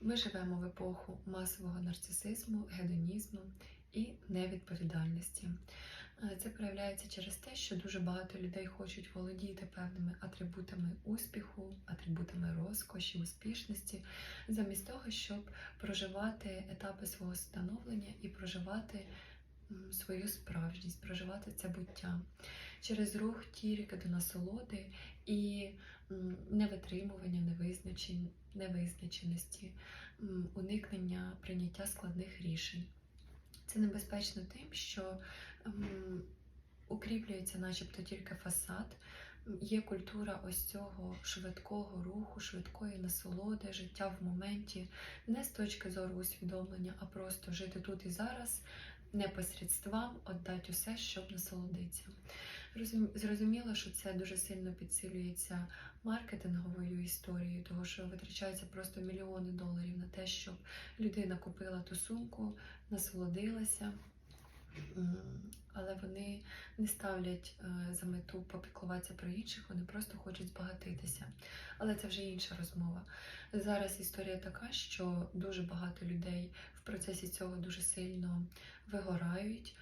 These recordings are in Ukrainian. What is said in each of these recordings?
Ми живемо в епоху масового нарцисизму, гедонізму і невідповідальності. Е, Це проявляється через те, що дуже багато людей хочуть володіти певними атрибутами успіху, атрибутами розкоші, успішності, замість того, щоб проживати етапи свого становлення і проживати свою справжність, проживати це буття через рух тільки до насолоди і невитримування, невизначень, невизначеності, уникнення прийняття складних рішень. Це небезпечно тим, що укріплюється начебто тільки фасад. Є культура ось цього швидкого руху, швидкої насолоди, життя в моменті, не з точки зору усвідомлення, а просто жити тут і зараз, не посередствам, віддати усе, щоб насолодитися. Розум- Зрозуміло, що це дуже сильно підсилюється маркетинговою історією, того що витрачаються просто мільйони доларів на те, щоб людина купила ту сумку, насолодилася. Але вони не ставлять е, за мету попіклуватися про інших, вони просто хочуть збагатитися. Але це вже інша розмова. Зараз історія така, що дуже багато людей в процесі цього дуже сильно вигорають,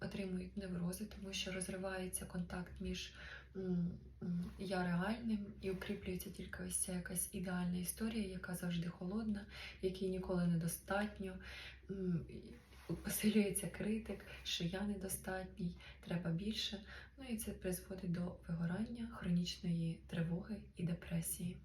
отримують неврози, тому що розривається контакт між я реальним і укріплюється тільки ось ця якась ідеальна історія, яка завжди холодна, якій ніколи недостатньо. Посилюється критик, що я недостатній, треба більше. Ну і це призводить до вигорання, хронічної тривоги і депресії.